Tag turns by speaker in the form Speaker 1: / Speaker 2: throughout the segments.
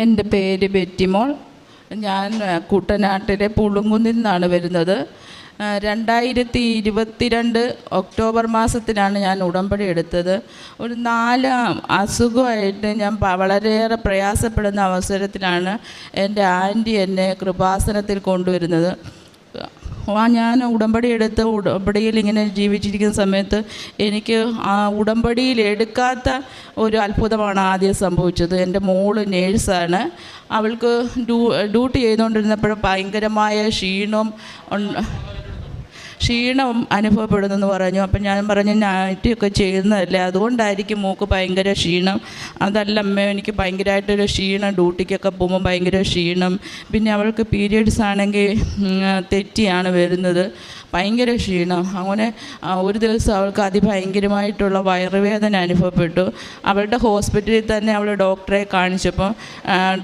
Speaker 1: എന്റെ പേര് ബെറ്റിമോൾ. ഞാൻ കുട്ടനാട്ടിലെ പുളുങ്കുന്നിൽ നിന്നാണ് വരുന്നത്. രണ്ടായിരത്തി ഇരുപത്തിരണ്ട് ഒക്ടോബർ മാസത്തിലാണ് ഞാൻ ഉടമ്പടി എടുത്തത്. ഒരു നാല് അസുഖമായിട്ട് ഞാൻ വളരെയേറെ പ്രയാസപ്പെടുന്ന അവസരത്തിലാണ് എന്റെ ആന്റി എന്നെ കൃപാസനത്തിൽ കൊണ്ടുവരുന്നത്. ആ ഞാൻ ഉടമ്പടി എടുത്ത് ഉടമ്പടിയിൽ ഇങ്ങനെ ജീവിച്ചിരിക്കുന്ന സമയത്ത് എനിക്ക് ആ ഉടമ്പടിയിൽ എടുക്കാത്ത ഒരു അത്ഭുതമാണ് ആദ്യം സംഭവിച്ചത്. എന്റെ മോൾ നേഴ്സാണ്. അവൾക്ക് ഡ്യൂ ഡ്യൂട്ടി ചെയ്തുകൊണ്ടിരുന്നപ്പോൾ ഭയങ്കരമായ ക്ഷീണം ക്ഷീണം അനുഭവപ്പെടുന്നെന്ന് പറഞ്ഞു. അപ്പം ഞാൻ പറഞ്ഞു നൈറ്റിയൊക്കെ ചെയ്യുന്നതല്ലേ അതുകൊണ്ടായിരിക്കും മൂക്ക് ഭയങ്കര ക്ഷീണം. അതല്ല അമ്മ എനിക്ക് ഭയങ്കരമായിട്ടൊരു ക്ഷീണം. ഡ്യൂട്ടിക്കൊക്കെ പോകുമ്പോൾ ഭയങ്കര ക്ഷീണം. പിന്നെ അവൾക്ക് പീരിയഡ്സ് ആണെങ്കിൽ തെറ്റിയാണ് വരുന്നത്. ഭയങ്കര ക്ഷീണം. അങ്ങനെ ഒരു ദിവസം അവൾക്ക് അതിഭയങ്കരമായിട്ടുള്ള വയറുവേദന അനുഭവപ്പെട്ടു. അവളുടെ ഹോസ്പിറ്റലിൽ തന്നെ അവൾ ഡോക്ടറെ കാണിച്ചപ്പോൾ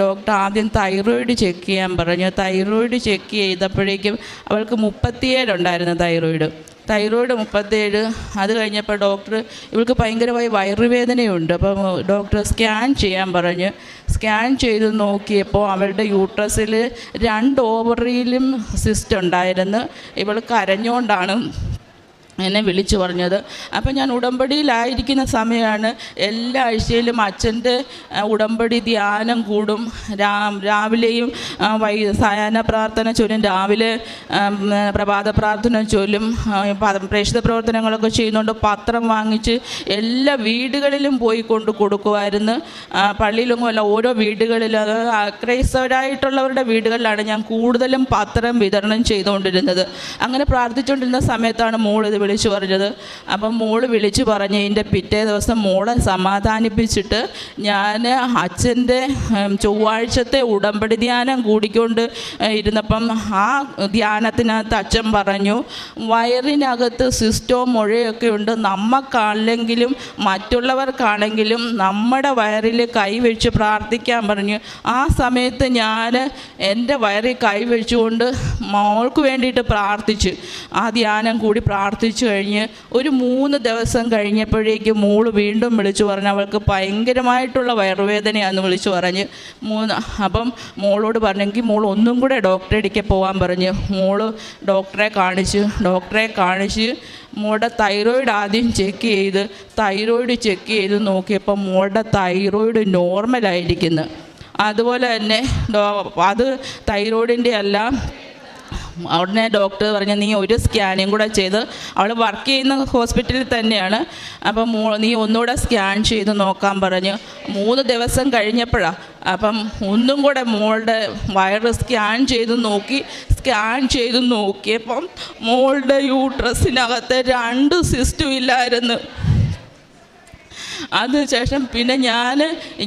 Speaker 1: ഡോക്ടർ ആദ്യം തൈറോയിഡ് ചെക്ക് ചെയ്യാൻ പറഞ്ഞു. തൈറോയിഡ് ചെക്ക് ചെയ്തപ്പോഴേക്കും അവൾക്ക് മുപ്പത്തിയേഴുണ്ടായിരുന്നു തൈറോയിഡ്. തൈറോയിഡ് മുപ്പത്തേഴ് അത് കഴിഞ്ഞപ്പോൾ ഡോക്ടർ ഇവൾക്ക് ഭയങ്കരമായി വയറുവേദനയുണ്ട്. അപ്പം ഡോക്ടർ സ്കാൻ ചെയ്യാൻ പറഞ്ഞ് സ്കാൻ ചെയ്ത് നോക്കിയപ്പോൾ അവളുടെ യൂട്രസിൽ രണ്ട് ഓവറിയിലും സിസ്റ്റ് ഉണ്ടായിരുന്നു. ഇവൾ കരഞ്ഞുകൊണ്ടാണ് എന്നെ വിളിച്ചു പറഞ്ഞത്. അപ്പം ഞാൻ ഉടമ്പടിയിലായിരിക്കുന്ന സമയമാണ് എല്ലാ ആഴ്ചയിലും അച്ഛന്റെ ഉടമ്പടി ധ്യാനം കൂടും. രാ രാവിലെയും വൈ സായാഹ്ന പ്രാർത്ഥന ചൊല്ലും. രാവിലെ പ്രഭാത പ്രാർത്ഥന ചൊല്ലും. പ്രേക്ഷിത പ്രവർത്തനങ്ങളൊക്കെ ചെയ്യുന്നുണ്ട്. പത്രം വാങ്ങിച്ച് എല്ലാ വീടുകളിലും പോയി കൊണ്ട് കൊടുക്കുമായിരുന്നു. ആ, പള്ളിയിലൊന്നും അല്ല ഓരോ വീടുകളിലും. അത് ക്രൈസ്തവരായിട്ടുള്ളവരുടെ വീടുകളിലാണ് ഞാൻ കൂടുതലും പത്രം വിതരണം ചെയ്തുകൊണ്ടിരുന്നത്. അങ്ങനെ പ്രാർത്ഥിച്ചുകൊണ്ടിരുന്ന സമയത്താണ് മോൾ ഇത് വിളിച്ചു പറഞ്ഞത്. അപ്പം മോൾ വിളിച്ചു പറഞ്ഞ് ഇതിന്റെ പിറ്റേ ദിവസം മോളെ സമാധാനിപ്പിച്ചിട്ട് ഞാൻ അച്ഛന്റെ ചൊവ്വാഴ്ചത്തെ ഉടമ്പടി ധ്യാനം കൂടിക്കൊണ്ട് ഇരുന്നപ്പം ആ ധ്യാനത്തിനകത്ത് അച്ഛൻ പറഞ്ഞു വയറിനകത്ത് സിസ്റ്റോ മുഴയൊക്കെ ഉണ്ട്. നമുക്കാണെങ്കിലും മറ്റുള്ളവർക്കാണെങ്കിലും നമ്മുടെ വയറിൽ കൈവച്ച് പ്രാർത്ഥിക്കാൻ പറഞ്ഞു. ആ സമയത്ത് ഞാൻ എന്റെ വയറിൽ കൈവച്ചുകൊണ്ട് മോൾക്ക് വേണ്ടിയിട്ട് പ്രാർത്ഥിച്ചു ആ ധ്യാനം കൂടി പ്രാർത്ഥിച്ചു കഴിഞ്ഞ് ഒരു മൂന്ന് ദിവസം കഴിഞ്ഞപ്പോഴേക്ക് മോൾ വീണ്ടും വിളിച്ചു പറഞ്ഞു അവൾക്ക് ഭയങ്കരമായിട്ടുള്ള വയറുവേദനയാണെന്ന് വിളിച്ചു പറഞ്ഞ്. മൂന്ന് അപ്പം മോളോട് പറഞ്ഞെങ്കിൽ മോൾ ഒന്നും കൂടെ ഡോക്ടറെ അടുക്കെ പോകാൻ പറഞ്ഞ്. മോൾ ഡോക്ടറെ കാണിച്ച് ഡോക്ടറെ കാണിച്ച് മോളുടെ തൈറോയിഡ് ആദ്യം ചെക്ക് ചെയ്ത് തൈറോയിഡ് ചെക്ക് ചെയ്ത് നോക്കിയപ്പോൾ മോളുടെ തൈറോയിഡ് നോർമലായിരിക്കുന്നു. അതുപോലെ തന്നെ അത് തൈറോയിഡിന്റെ അല്ല ഉടനെ ഡോക്ടർ പറഞ്ഞു നീ ഒരു സ്കാനും കൂടെ ചെയ്ത് അവൾ വർക്ക് ചെയ്യുന്ന ഹോസ്പിറ്റലിൽ തന്നെയാണ്. അപ്പം നീ ഒന്നുകൂടെ സ്കാൻ ചെയ്ത് നോക്കാൻ പറഞ്ഞു. മൂന്ന് ദിവസം കഴിഞ്ഞപ്പോഴാണ് അപ്പം ഒന്നും കൂടെ മോളുടെ വയറ് സ്കാൻ ചെയ്ത് നോക്കി സ്കാൻ ചെയ്ത് നോക്കിയപ്പം മോളുടെ യൂട്രസിനകത്ത് രണ്ട് സിസ്റ്റും ഇല്ലായിരുന്നു. അതിനുശേഷം പിന്നെ ഞാൻ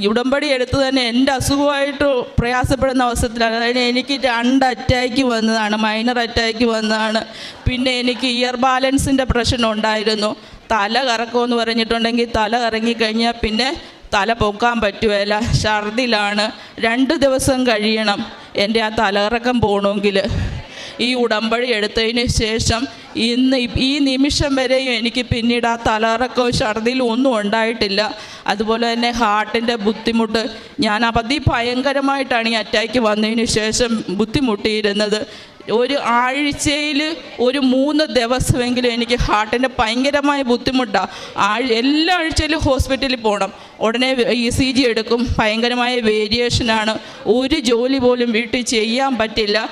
Speaker 1: ഉടമ്പടി എടുത്ത് തന്നെ എന്റെ അസുഖമായിട്ട് പ്രയാസപ്പെടുന്ന അവസരത്തിലാണ്. അതായത് എനിക്ക് രണ്ട് അറ്റാക്ക് വന്നതാണ് മൈനർ അറ്റാക്ക് വന്നതാണ്. പിന്നെ എനിക്ക് ഇയർ ബാലൻസിന്റെ പ്രശ്നം ഉണ്ടായിരുന്നു. തല കറക്കുമെന്ന് പറഞ്ഞിട്ടുണ്ടെങ്കിൽ തല കറങ്ങിക്കഴിഞ്ഞാൽ പിന്നെ തല പൊക്കാൻ പറ്റുകയില്ല. ഛർദിലാണ് രണ്ട് ദിവസം കഴിയണം എന്റെ ആ തലകറക്കം പോകണമെങ്കിൽ. ഈ ഉടമ്പടി എടുത്തതിന് ശേഷം ഇന്ന് ഈ നിമിഷം വരെയും എനിക്ക് പിന്നീട് ആ തലറക്കോ ഛർദിലും ഒന്നും ഉണ്ടായിട്ടില്ല. അതുപോലെ തന്നെ ഹാർട്ടിന്റെ ബുദ്ധിമുട്ട്. ഞാൻ അതിഭയങ്കരമായിട്ടാണ് ഈ അറ്റാക്ക് വന്നതിന് ശേഷം ബുദ്ധിമുട്ടിയിരുന്നത്. ഒരു ആഴ്ചയിൽ ഒരു മൂന്ന് ദിവസമെങ്കിലും എനിക്ക് ഹാർട്ടിന്റെ ഭയങ്കരമായ ബുദ്ധിമുട്ടാണ് ആഴ് എല്ലാ ആഴ്ചയിലും ഹോസ്പിറ്റലിൽ പോകണം. ഉടനെ ഇ സി ജി എടുക്കും. ഭയങ്കരമായ വേരിയേഷനാണ്. ഒരു ജോലി പോലും വീട്ടിൽ ചെയ്യാൻ പറ്റില്ല.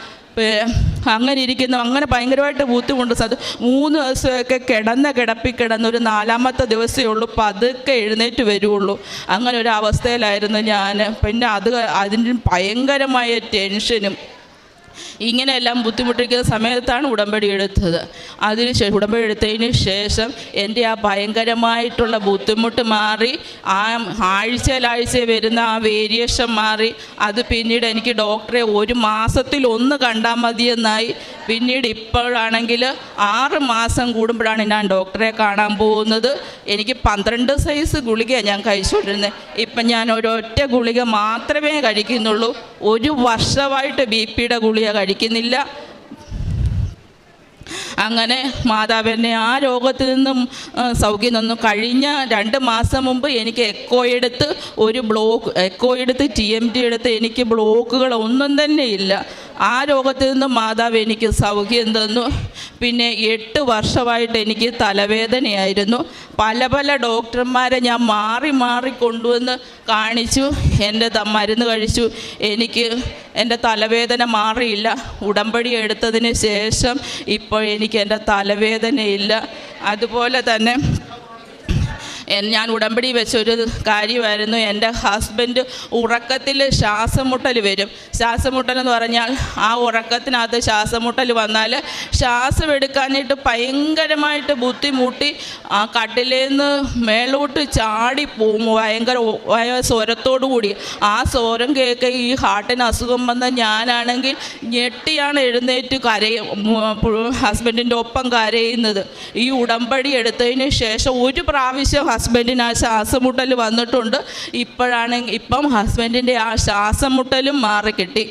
Speaker 1: അങ്ങനെ ഇരിക്കുന്നു അങ്ങനെ ഭയങ്കരമായിട്ട് ബുദ്ധിമുട്ട്. സത് മൂന്ന് ദിവസമൊക്കെ കിടന്ന് കിടപ്പി കിടന്ന് ഒരു നാലാമത്തെ ദിവസമേ ഉള്ളൂ. പതുക്കെ എഴുന്നേറ്റ് വരുള്ളൂ അങ്ങനെ ഒരു അവസ്ഥയിലായിരുന്നു ഞാൻ പിന്നെ അത് അതിന് ഭയങ്കരമായ ടെൻഷനും ഇങ്ങനെയെല്ലാം ബുദ്ധിമുട്ടിക്കുന്ന സമയത്താണ് ഉടമ്പടി എടുത്തത്. അതിന് ശേഷം ഉടമ്പടി എടുത്തതിന് ശേഷം എന്റെ ആ ഭയങ്കരമായിട്ടുള്ള ബുദ്ധിമുട്ട് മാറി ആ ആഴ്ചയിലാഴ്ച വരുന്ന ആ വേരിയേഷൻ മാറി. അത് പിന്നീട് എനിക്ക് ഡോക്ടറെ ഒരു മാസത്തിൽ ഒന്ന് കണ്ടാൽ മതിയെന്നായി. പിന്നീട് ഇപ്പോഴാണെങ്കിൽ ആറ് മാസം കൂടുമ്പോഴാണ് ഞാൻ ഡോക്ടറെ കാണാൻ പോകുന്നത്. എനിക്ക് പന്ത്രണ്ട് സൈസ് ഗുളികയാണ് ഞാൻ കഴിച്ചുകൊണ്ടിരുന്നത്. ഇപ്പം ഞാൻ ഒരൊറ്റ ഗുളിക മാത്രമേ കഴിക്കുന്നുള്ളൂ. ഒരു വർഷമായിട്ട് ബി പിയുടെ ഗുളിക കഴിക്കുന്നില്ല. അങ്ങനെ മാതാവിനെ ആ രോഗത്തിൽ നിന്നും സൗഖ്യം തന്നു. കഴിഞ്ഞ രണ്ട് മാസം മുമ്പ് എനിക്ക് എക്കോ എടുത്ത് ഒരു ബ്ലോക്ക് എക്കോ എടുത്ത് ടി എം ടി എടുത്ത് എനിക്ക് ബ്ലോക്കുകൾ ഒന്നും തന്നെ ഇല്ല. ആ രോഗത്തിൽ നിന്നും മാതാവ് എനിക്ക് സൗഖ്യം തന്നു. പിന്നെ എട്ട് വർഷമായിട്ട് എനിക്ക് തലവേദനയായിരുന്നു. പല പല ഡോക്ടർമാരെ ഞാൻ മാറി മാറി കൊണ്ടുവന്ന് കാണിച്ചു. എന്റെ മരുന്ന് കഴിച്ചു. എനിക്ക് എന്റെ തലവേദന മാറിയില്ല. ഉടമ്പടി എടുത്തതിന് ശേഷം ഇപ്പോൾ എനിക്ക് എന്റെ തലവേദനയില്ല. അതുപോലെ തന്നെ ഞാൻ ഉടമ്പടി വെച്ചൊരു കാര്യമായിരുന്നു. എന്റെ ഹസ്ബൻഡ് ഉറക്കത്തിൽ ശ്വാസമുട്ടൽ വരും. ശ്വാസമുട്ടൽ എന്ന് പറഞ്ഞാൽ ആ ഉറക്കത്തിനകത്ത് ശ്വാസമുട്ടൽ വന്നാൽ ശ്വാസം എടുക്കാനായിട്ട് ഭയങ്കരമായിട്ട് ബുദ്ധിമുട്ടി ആ കട്ടിലേന്ന് മേലോട്ട് ചാടി പോകും ഭയങ്കര സ്വരത്തോടു കൂടി. ആ സ്വരം കേൾക്കുക ഈ ഹാർട്ടിന് അസുഖം വന്ന ഞാനാണെങ്കിൽ ഞെട്ടിയാണ് എഴുന്നേറ്റ് കരയും ഹസ്ബൻഡിന്റെ ഒപ്പം കരയുന്നത്. ഈ ഉടമ്പടി എടുത്തതിന് ശേഷം ഒരു പ്രാവശ്യം ഹസ്ബൻഡിന് ആ ശ്വാസം മുട്ടൽ വന്നിട്ടുണ്ട്. ഇപ്പോഴാണെങ്കിൽ ഇപ്പം ഹസ്ബൻഡിന്റെ ആ മുട്ടലും മാറിക്കിട്ടി.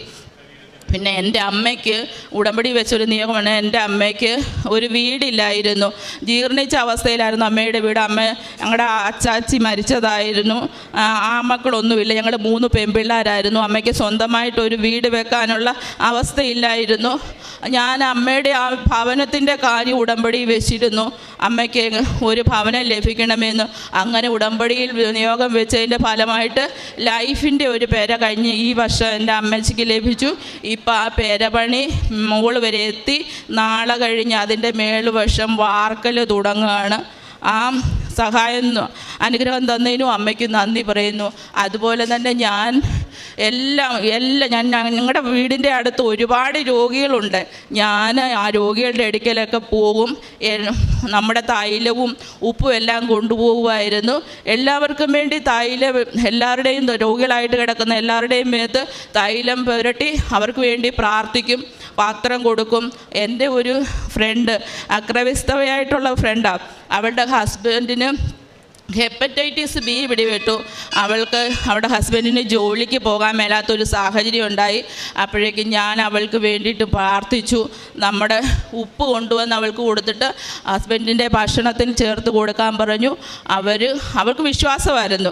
Speaker 1: പിന്നെ എന്റെ അമ്മയ്ക്ക് ഉടമ്പടി വെച്ചൊരു നിയമമാണ്. എന്റെ അമ്മയ്ക്ക് ഒരു വീടില്ലായിരുന്നു. ജീർണിച്ച അവസ്ഥയിലായിരുന്നു അമ്മയുടെ വീട്. അമ്മ ഞങ്ങളുടെ അച്ചാച്ചി മരിച്ചതായിരുന്നു. ആ മക്കളൊന്നുമില്ല. ഞങ്ങൾ മൂന്ന് പെൺപിള്ളേരായിരുന്നു. അമ്മയ്ക്ക് സ്വന്തമായിട്ട് ഒരു വീട് വെക്കാനുള്ള അവസ്ഥയില്ലായിരുന്നു. ഞാൻ അമ്മയുടെ ആ ഭവനത്തിന്റെ കാര്യം ഉടമ്പടി വെച്ചിരുന്നു. അമ്മയ്ക്ക് ഒരു ഭവനം ലഭിക്കണമെന്ന്. അങ്ങനെ ഉടമ്പടിയിൽ നിയോഗം വെച്ചതിന്റെ ഫലമായിട്ട് ലൈഫിന്റെ ഒരു പേര കഴിഞ്ഞ് ഈ വർഷം എന്റെ അമ്മച്ചിക്ക് ലഭിച്ചു. ഇപ്പം ആ പേരപണി മുകൾ വരെ എത്തി. നാളെ കഴിഞ്ഞ് അതിന്റെ മേളുവശം വാർക്കൽ തുടങ്ങുകയാണ് ആ സഹായം അനുഗ്രഹം തന്നതിനും അമ്മയ്ക്ക് നന്ദി പറയുന്നു. അതുപോലെ തന്നെ ഞാൻ എല്ലാം എല്ലാം ഞാൻ ഞങ്ങളുടെ വീടിന്റെ അടുത്ത് ഒരുപാട് രോഗികളുണ്ട്. ഞാൻ ആ രോഗികളുടെ അടുക്കലൊക്കെ പോകും. നമ്മുടെ തൈലവും ഉപ്പും എല്ലാം കൊണ്ടുപോകുമായിരുന്നു. എല്ലാവർക്കും വേണ്ടി തൈലം എല്ലാവരുടെയും രോഗികളായിട്ട് കിടക്കുന്ന എല്ലാവരുടെയും മേത്ത് തൈലം പുരട്ടി അവർക്ക് വേണ്ടി പ്രാർത്ഥിക്കും പാത്രം കൊടുക്കും. എന്റെ ഒരു ഫ്രണ്ട് അക്രവിസ്തവയായിട്ടുള്ള ഫ്രണ്ടാണ് അവളുടെ ഹസ്ബൻഡിന് ഹെപ്പറ്റൈറ്റിസ് ബി പിടിപെട്ടു. അവൾക്ക് അവളുടെ ഹസ്ബൻഡിന് ജോലിക്ക് പോകാൻ മേലാത്തൊരു സാഹചര്യം ഉണ്ടായി. അപ്പോഴേക്കും ഞാൻ അവൾക്ക് വേണ്ടിയിട്ട് പ്രാർത്ഥിച്ചു. നമ്മുടെ ഉപ്പ് കൊണ്ടുവന്ന് അവൾക്ക് കൊടുത്തിട്ട് ഹസ്ബൻഡിന്റെ ഭക്ഷണത്തിന് ചേർത്ത് കൊടുക്കാൻ പറഞ്ഞു. അവർ അവൾക്ക് വിശ്വാസമായിരുന്നു.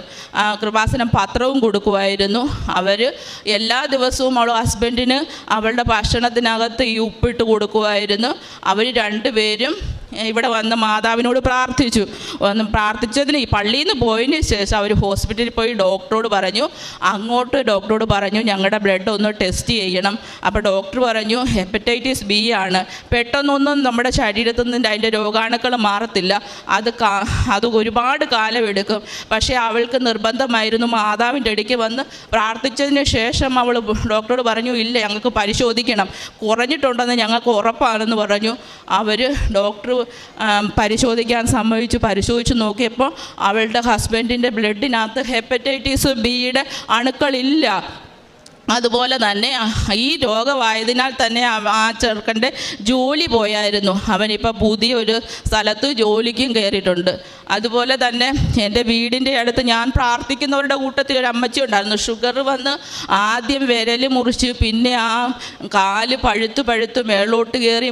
Speaker 1: കൃപാസനം പത്രവും കൊടുക്കുമായിരുന്നു. അവർ എല്ലാ ദിവസവും അവൾ ഹസ്ബൻഡിന് അവളുടെ ഭക്ഷണത്തിനകത്ത് ഈ ഉപ്പിട്ട് കൊടുക്കുമായിരുന്നു. അവർ രണ്ടുപേരും ഇവിടെ വന്ന് മാതാവിനോട് പ്രാർത്ഥിച്ചു. വന്ന് പ്രാർത്ഥിച്ചതിന് ഈ പള്ളിയിൽ നിന്ന് പോയതിന് ശേഷം അവർ ഹോസ്പിറ്റലിൽ പോയി ഡോക്ടറോട് പറഞ്ഞു അങ്ങോട്ട് ഡോക്ടറോട് പറഞ്ഞു ഞങ്ങളുടെ ബ്ലഡ് ഒന്ന് ടെസ്റ്റ് ചെയ്യണം. അപ്പോൾ ഡോക്ടർ പറഞ്ഞു ഹെപ്പറ്റൈറ്റിസ് ബി ആണ്. പെട്ടെന്നൊന്നും നമ്മുടെ ശരീരത്തിൽ നിന്ന് അതിന്റെ രോഗാണുക്കൾ മാറത്തില്ല. അത് അത് ഒരുപാട് കാലം എടുക്കും. പക്ഷേ അവൾക്ക് നിർബന്ധമായിരുന്നു മാതാവിന്റെ അടുക്ക് വന്ന് പ്രാർത്ഥിച്ചതിന് ശേഷം അവൾ ഡോക്ടറോട് പറഞ്ഞു ഇല്ല ഞങ്ങൾക്ക് പരിശോധിക്കണം. കുറഞ്ഞിട്ടുണ്ടെന്ന് ഞങ്ങൾക്ക് ഉറപ്പാണെന്ന് പറഞ്ഞു. അവർ ഡോക്ടർ പരിശോധിക്കാൻ സമ്മതിച്ചു. പരിശോധിച്ച് നോക്കിയപ്പോൾ അവളുടെ ഹസ്ബൻഡിന്റെ ബ്ലഡിനകത്ത് ഹെപ്പറ്റൈറ്റിസ് ബിയുടെ അണുക്കളില്ല. അതുപോലെ തന്നെ ഈ രോഗമായതിനാൽ തന്നെ ആ ചെറുക്കന്റെ ജോലി പോയായിരുന്നു. അവനിപ്പോൾ പുതിയൊരു സ്ഥലത്ത് ജോലിക്കും കയറിയിട്ടുണ്ട്. അതുപോലെ തന്നെ എന്റെ വീടിന്റെ അടുത്ത് ഞാൻ പ്രാർത്ഥിക്കുന്നവരുടെ കൂട്ടത്തിൽ ഒരു അമ്മച്ചി ഉണ്ടായിരുന്നു. ഷുഗർ വന്ന് ആദ്യം വിരൽ മുറിച്ച് പിന്നെ ആ കാൽ പഴുത്ത് പഴുത്ത് മേളോട്ട് കയറി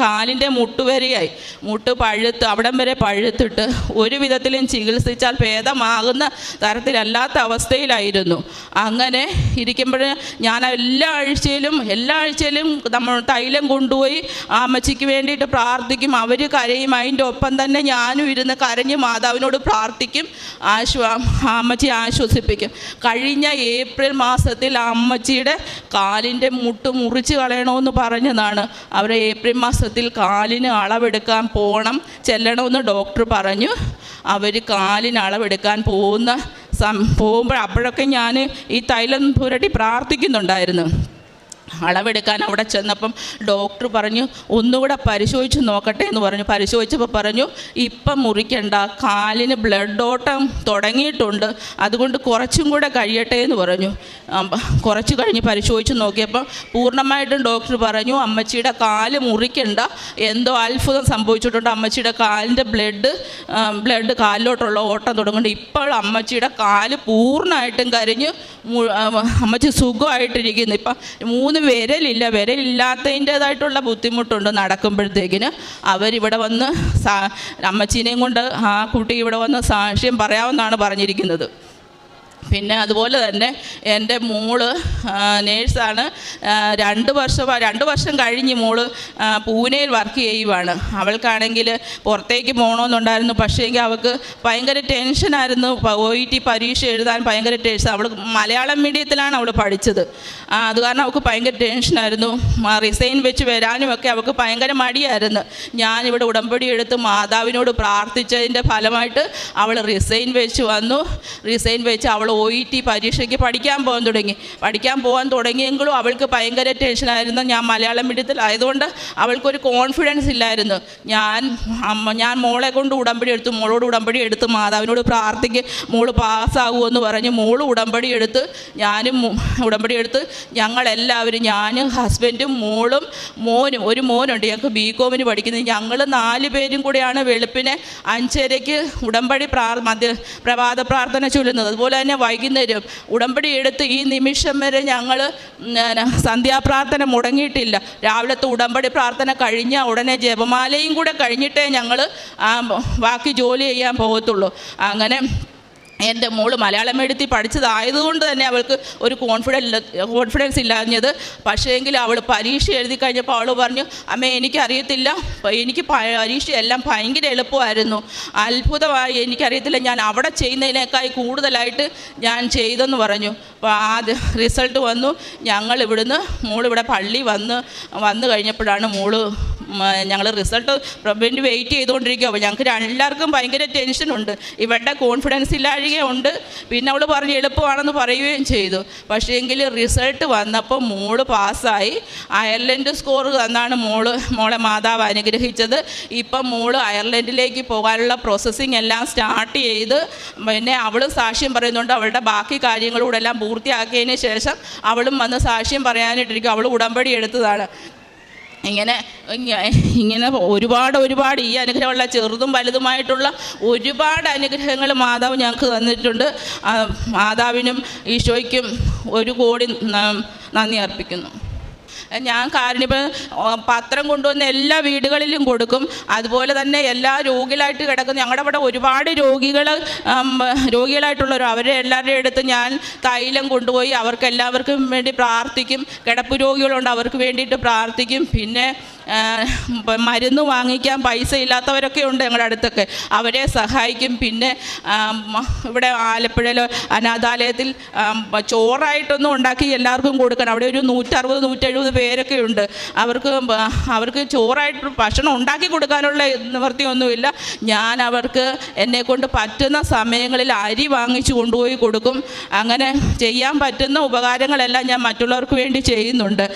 Speaker 1: കാലിന്റെ മുട്ട് വരെയായി മുട്ട് പഴുത്ത് അവിടം വരെ പഴുത്തിട്ട് ഒരു വിധത്തിലും ചികിത്സിച്ചാൽ ഭേദമാകുന്ന തരത്തിലല്ലാത്ത അവസ്ഥയിലായിരുന്നു. അങ്ങനെ ഇരിക്കുമ്പോൾ ഞാൻ എല്ലാ ആഴ്ചയിലും എല്ലാ ആഴ്ചയിലും നമ്മൾ തൈലം കൊണ്ടുപോയി ആ അമ്മച്ചിക്ക് വേണ്ടിയിട്ട് പ്രാർത്ഥിക്കും. അവർ കരയും. അതിന്റെ ഒപ്പം തന്നെ ഞാനും ഇരുന്ന് കരഞ്ഞ് മാതാവിനോട് പ്രാർത്ഥിക്കും. ആശ്വ അമ്മച്ചി ആശ്വസിപ്പിക്കും. കഴിഞ്ഞ ഏപ്രിൽ മാസത്തിൽ ആ അമ്മച്ചിയുടെ കാലിന്റെ മുട്ട് മുറിച്ച് കളയണമെന്ന് പറഞ്ഞതാണ്. അവരെ ഏപ്രിൽ മാസത്തിൽ കാലിന് അളവെടുക്കാൻ പോകണം ചെല്ലണമെന്ന് ഡോക്ടർ പറഞ്ഞു. അവർ കാലിന് അളവെടുക്കാൻ പോകുന്ന പോകുമ്പോൾ അപ്പോഴൊക്കെ ഞാൻ ഈ തൈലം പുരട്ടി പ്രാർത്ഥിക്കുന്നുണ്ടായിരുന്നു. അളവെടുക്കാൻ അവിടെ ചെന്നപ്പം ഡോക്ടർ പറഞ്ഞു ഒന്നുകൂടെ പരിശോധിച്ച് നോക്കട്ടെ എന്ന് പറഞ്ഞു. പരിശോധിച്ചപ്പോൾ പറഞ്ഞു ഇപ്പം മുറിക്കണ്ട കാലിന് ബ്ലഡ് ഓട്ടം തുടങ്ങിയിട്ടുണ്ട് അതുകൊണ്ട് കുറച്ചും കൂടെ കഴിയട്ടെ എന്ന് പറഞ്ഞു. കുറച്ച് കഴിഞ്ഞ് പരിശോധിച്ച് നോക്കിയപ്പോൾ പൂർണമായിട്ടും ഡോക്ടർ പറഞ്ഞു അമ്മച്ചിയുടെ കാൽ മുറിക്കണ്ട എന്തോ അത്ഭുതം സംഭവിച്ചിട്ടുണ്ട്. അമ്മച്ചിയുടെ കാലിന്റെ ബ്ലഡ് ബ്ലഡ് കാലിലോട്ടുള്ള ഓട്ടം തുടങ്ങുന്നുണ്ട്. ഇപ്പോൾ അമ്മച്ചിയുടെ കാൽ പൂർണമായിട്ടും കരിഞ്ഞ് അമ്മച്ചി സുഖമായിട്ടിരിക്കുന്നു. ഇപ്പം മൂന്ന് വിരലില്ല. വിരലില്ലാത്തതിന്റേതായിട്ടുള്ള ബുദ്ധിമുട്ടുണ്ട്. നടക്കുമ്പോഴത്തേക്കിന് അവരിവിടെ വന്ന് സാ അമ്മച്ചീനെയും കൊണ്ട് ആ കുട്ടി ഇവിടെ വന്ന് സാക്ഷ്യം പറയാമെന്നാണ് പറഞ്ഞിരിക്കുന്നത്. പിന്നെ അതുപോലെ തന്നെ എന്റെ മോൾ നേഴ്സാണ്. രണ്ട് വർഷം രണ്ട് വർഷം കഴിഞ്ഞ് മോൾ പൂനെയിൽ വർക്ക് ചെയ്യുവാണ്. അവൾക്കാണെങ്കിൽ പുറത്തേക്ക് പോകണമെന്നുണ്ടായിരുന്നു. പക്ഷേങ്കിൽ അവൾക്ക് ഭയങ്കര ടെൻഷനായിരുന്നു ഒ ഇ ടി പരീക്ഷ എഴുതാൻ ഭയങ്കര ടെൻഷൻ അവൾ മലയാളം മീഡിയത്തിലാണ് അവൾ പഠിച്ചത്. അത് കാരണം അവൾക്ക് ഭയങ്കര ടെൻഷനായിരുന്നു റിസൈൻ വെച്ച് വരാനും ഒക്കെ അവൾക്ക് ഭയങ്കര മടിയായിരുന്നു. ഞാനിവിടെ ഉടമ്പടി എടുത്ത് മാതാവിനോട് പ്രാർത്ഥിച്ചതിന്റെ ഫലമായിട്ട് അവൾ റിസൈൻ വെച്ച് വന്നു. റിസൈൻ വെച്ച് അവൾ ഒ ഇ ടി പരീക്ഷയ്ക്ക് പഠിക്കാൻ പോകാൻ തുടങ്ങി. പഠിക്കാൻ പോകാൻ തുടങ്ങിയെങ്കിലും അവൾക്ക് ഭയങ്കര ടെൻഷനായിരുന്നു ഞാൻ മലയാളം മീഡിയത്തിലായതുകൊണ്ട് അവൾക്കൊരു കോൺഫിഡൻസ് ഇല്ലായിരുന്നു. ഞാൻ അമ്മ ഞാൻ മോളെ കൊണ്ട് ഉടമ്പടി എടുത്തു. മോളോട് ഉടമ്പടി എടുത്ത് മാതാവിനോട് പ്രാർത്ഥിക്ക്. മോൾ പാസ്സാകുമെന്ന് പറഞ്ഞ് മോൾ ഉടമ്പടി എടുത്ത് ഞാനും ഉടമ്പടി എടുത്ത് ഞങ്ങളെല്ലാവരും ഞാനും ഹസ്ബൻഡും മോളും മോനും ഒരു മോനുണ്ട്. ഞങ്ങൾക്ക് ബി കോമിന് പഠിക്കുന്നത് ഞങ്ങൾ നാല് പേരും കൂടെയാണ് വെളുപ്പിനെ അഞ്ചരയ്ക്ക് ഉടമ്പടി പ്രാർ മധ്യ പ്രഭാത പ്രാർത്ഥന ചൊല്ലുന്നത്. അതുപോലെ തന്നെ വൈകുന്നേരം ഉടമ്പടി എടുത്ത് ഈ നിമിഷം വരെ ഞങ്ങൾ സന്ധ്യാപ്രാർത്ഥന മുടങ്ങിയിട്ടില്ല. രാവിലത്തെ ഉടമ്പടി പ്രാർത്ഥന കഴിഞ്ഞ ഉടനെ ജപമാലയും കൂടെ കഴിഞ്ഞിട്ടേ ഞങ്ങൾ ബാക്കി ജോലി ചെയ്യാൻ പോകത്തുള്ളൂ. അങ്ങനെ എന്റെ മോൾ മലയാളം മീഡിയത്തിൽ പഠിച്ചതായതുകൊണ്ട് തന്നെ അവൾക്ക് ഒരു കോൺഫിഡൻസ് കോൺഫിഡൻസ് ഇല്ലാഞ്ഞത്. പക്ഷേങ്കിൽ അവൾ പരീക്ഷ എഴുതി കഴിഞ്ഞപ്പോൾ അവൾ പറഞ്ഞു അമ്മ എനിക്കറിയത്തില്ല. എനിക്ക് പരീക്ഷ എല്ലാം ഭയങ്കര എളുപ്പമായിരുന്നു. അത്ഭുതമായി എനിക്കറിയത്തില്ല. ഞാൻ അവിടെ ചെയ്യുന്നതിനേക്കാൾ കൂടുതലായിട്ട് ഞാൻ ചെയ്തെന്ന് പറഞ്ഞു. അപ്പോൾ ആ റിസൾട്ട് വന്നു. ഞങ്ങൾ ഇവിടുന്ന് മോളിവിടെ പള്ളി വന്ന് വന്നു കഴിഞ്ഞപ്പോഴാണ് മോൾ ഞങ്ങൾ റിസൾട്ട് വേണ്ടി വെയിറ്റ് ചെയ്തുകൊണ്ടിരിക്കുക അപ്പോൾ ഞങ്ങൾക്ക് എല്ലാവർക്കും ഭയങ്കര ടെൻഷനുണ്ട് ഇവരുടെ കോൺഫിഡൻസ് ഇല്ലാഴികയുണ്ട് പിന്നെ അവൾ പറഞ്ഞ് എളുപ്പമാണെന്ന് പറയുകയും ചെയ്തു. പക്ഷേ എങ്കിൽ റിസൾട്ട് വന്നപ്പോൾ മോൾ പാസ്സായി. അയർലൻഡ് സ്കോർ തന്നാണ് മോൾ മോളെ മാതാവ് അനുഗ്രഹിച്ചത്. ഇപ്പം മോൾ അയർലൻഡിലേക്ക് പോകാനുള്ള പ്രോസസ്സിങ് എല്ലാം സ്റ്റാർട്ട് ചെയ്ത്. പിന്നെ അവൾ സാക്ഷ്യം പറയുന്നുണ്ട്. അവളുടെ ബാക്കി കാര്യങ്ങളൂടെ എല്ലാം പൂർത്തിയാക്കിയതിന് ശേഷം അവളും വന്ന് സാക്ഷ്യം പറയാനായിട്ടിരിക്കും അവൾ ഉടമ്പടി എടുത്തതാണ്. ഇങ്ങനെ ഇങ്ങനെ ഒരുപാട് ഒരുപാട് ഈ അനുഗ്രഹമുള്ള ചെറുതും വലുതുമായിട്ടുള്ള ഒരുപാട് അനുഗ്രഹങ്ങൾ മാതാവ് ഞങ്ങൾക്ക് തന്നിട്ടുണ്ട്. മാതാവിനും ഈശോയ്ക്കും ഒരു കോടി നന്ദി അർപ്പിക്കുന്നു. ഞാൻ കാരുണ്യപ്പ പത്രം കൊണ്ടുവന്ന് എല്ലാ വീടുകളിലും കൊടുക്കും. അതുപോലെ തന്നെ എല്ലാ രോഗികളായിട്ട് കിടക്കുന്ന. ഞങ്ങളുടെ അവിടെ ഒരുപാട് രോഗികൾ രോഗികളായിട്ടുള്ളവർ അവരെ എല്ലാവരുടെ അടുത്ത് ഞാൻ തൈലം കൊണ്ടുപോയി അവർക്ക് എല്ലാവർക്കും വേണ്ടി പ്രാർത്ഥിക്കും. കിടപ്പ് രോഗികളുണ്ട് അവർക്ക് വേണ്ടിയിട്ട് പ്രാർത്ഥിക്കും. പിന്നെ മരുന്ന് വാങ്ങിക്കാൻ പൈസ ഇല്ലാത്തവരൊക്കെ ഉണ്ട് ഞങ്ങളുടെ അടുത്തൊക്കെ. അവരെ സഹായിക്കും. പിന്നെ ഇവിടെ ആലപ്പുഴയിലോ അനാഥാലയത്തിൽ ചോറായിട്ടൊന്നും ഉണ്ടാക്കി എല്ലാവർക്കും കൊടുക്കണം. അവിടെ ഒരു നൂറ്ററുപത് നൂറ്റെഴുപത് പേരൊക്കെ ഉണ്ട്. അവർക്ക് അവർക്ക് ചോറായിട്ട് ഭക്ഷണം ഉണ്ടാക്കി കൊടുക്കാനുള്ള നിവൃത്തിയൊന്നുമില്ല. ഞാൻ അവർക്ക് എന്നെ കൊണ്ട് പറ്റുന്ന സമയങ്ങളിൽ അരി വാങ്ങിച്ചു കൊണ്ടുപോയി കൊടുക്കും. അങ്ങനെ ചെയ്യാൻ പറ്റുന്ന ഉപകാരങ്ങളെല്ലാം ഞാൻ മറ്റുള്ളവർക്ക് വേണ്ടി ചെയ്യുന്നുണ്ട്.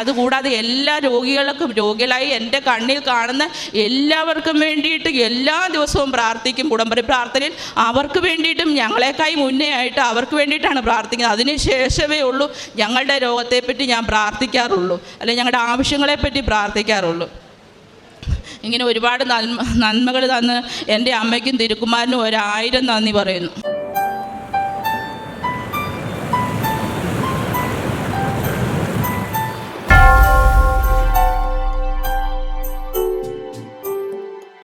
Speaker 1: അതുകൂടാതെ എല്ലാ രോഗികൾക്കും രോഗികളായി എന്റെ കണ്ണിൽ കാണുന്ന എല്ലാവർക്കും വേണ്ടിയിട്ട് എല്ലാ ദിവസവും പ്രാർത്ഥിക്കും ഉടമ്പടി പ്രാർത്ഥനയിൽ. അവർക്ക് വേണ്ടിയിട്ടും ഞങ്ങളെക്കായി മുന്നേ ആയിട്ട് അവർക്ക് വേണ്ടിയിട്ടാണ് പ്രാർത്ഥിക്കുന്നത്. അതിനുശേഷമേ ഉള്ളൂ ഞങ്ങളുടെ രോഗത്തെപ്പറ്റി ഞാൻ പ്രാർത്ഥിക്കാറുള്ളൂ. അല്ലെങ്കിൽ ഞങ്ങളുടെ ആവശ്യങ്ങളെപ്പറ്റി പ്രാർത്ഥിക്കാറുള്ളൂ. ഇങ്ങനെ ഒരുപാട് നന്മ നന്മകൾ തന്ന് എന്റെ അമ്മയ്ക്കും തിരുക്കുമാരനും ഒരായിരം നന്ദി പറയുന്നു.